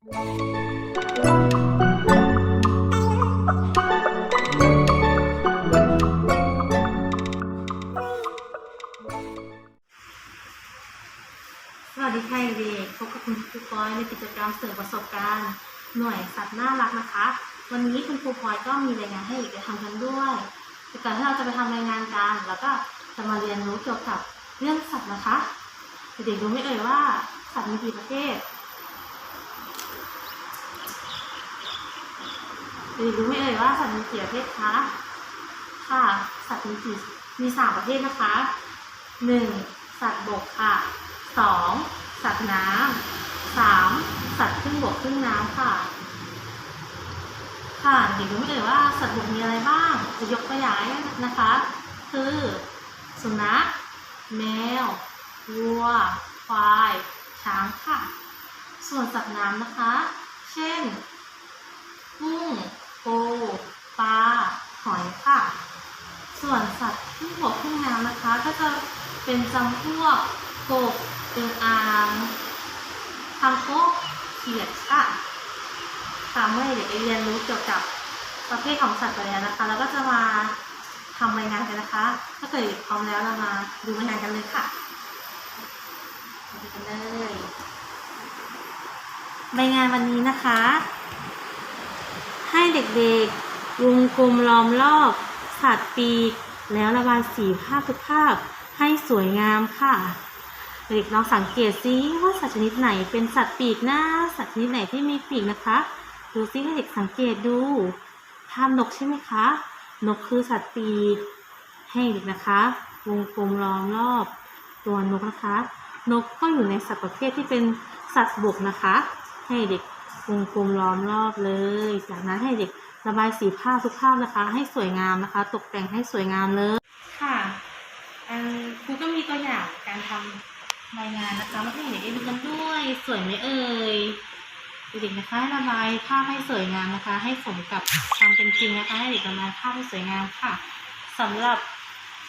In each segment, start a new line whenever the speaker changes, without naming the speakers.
สวัสดีค่ะเด็กพบกับคุณครูปอยในกิจกรรมเสริมประสบการณ์ หน่วยสัตว์น่ารักนะคะ วันนี้คุณครูปอยก็มีรายงานให้เด็กได้ทำกันด้วยแต่ก่อนที่เราจะไปทำรายงานกันแล้วก็จะมาเรียนรู้เกี่ยวกับเรื่องสัตว์นะคะเด็กๆรู้ไหมเอ่ยว่าสัตว์มีกี่ประเภท เด็กๆรู้ไหมเอ่ยว่าสัตว์มีกี่ประเภทคะ ค่ะ สัตว์มีกี่มีสามประเภทนะคะหนึ่งสัตว์บกค่ะสองสัตว์น้ำสามสัตว์ครึ่งบกครึ่งน้ำค่ะ ค่ะเด็กรู้ไหมเอ่ยว่าสัตว์บกมีอะไรบ้าง จะยกตัวอย่างนะคะ คือสุนัขแมววัว ควาย ช้างค่ะ ส่วนสัตว์น้ำนะคะ เช่นกุ้ง ปูปลาหอยค่ะ ส่วนสัตว์ที่บกครึ่งน้ำนะคะ ก็จะเป็นจำพวกกบตึงอ่างทางโกกเขียดค่ะค่ะเมื่อเด็กได้เรียนรู้เกี่ยวกับประเภทของสัตว์ไปแล้วนะคะ แล้วก็จะมาทำรายงานกันนะคะ ถ้าเกิดพร้อมแล้วเรามาดูรายงานกันเลยค่ะมาดูกันเลยรายงานวันนี้นะคะ ให้เด็กๆ วงกลมล้อมรอบ สัตว์ปีก แล้วระบายสีภาพทุกภาพให้สวยงามค่ะ เด็กลองสังเกตซิว่าสัตว์ชนิดไหนเป็นสัตว์ปีกหน้า สัตว์ชนิดไหนที่มีปีกนะคะ ดูซิให้เด็กสังเกตดูภาพนกใช่ไหมคะ นกคือสัตว์ปีก ให้เด็กนะคะ วงกลมล้อมรอบ ตัวนกนะคะ นกก็อยู่ในสัตว์ประเภทที่เป็นสัตว์บกนะคะ ให้เด็ก วงกลมล้อมรอบเลย จากนั้นให้เด็กระบายสีภาพทุกภาพนะคะ ให้สวยงามนะคะ ตกแต่งให้สวยงามเลยค่ะครูก็มีตัวอย่างการทำรายงานนะคะมาให้เด็กได้ดูกันด้วยสวยไหมเอ่ยเด็กๆนะคะให้ระบายภาพให้สวยงามนะคะ ให้สมกับความเป็นจริงนะคะ ให้เด็กระบายภาพให้สวยงามค่ะสำหรับ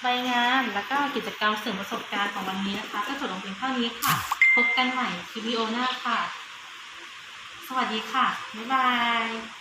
รายงานแล้วก็กิจกรรมเสริมประสบการณ์ของวันนี้นะคะ ก็จบลงเพียงเท่านี้ค่ะ พบกันใหม่คลิปวิดีโอหน้าค่ะ สวัสดีค่ะ บ๊ายบาย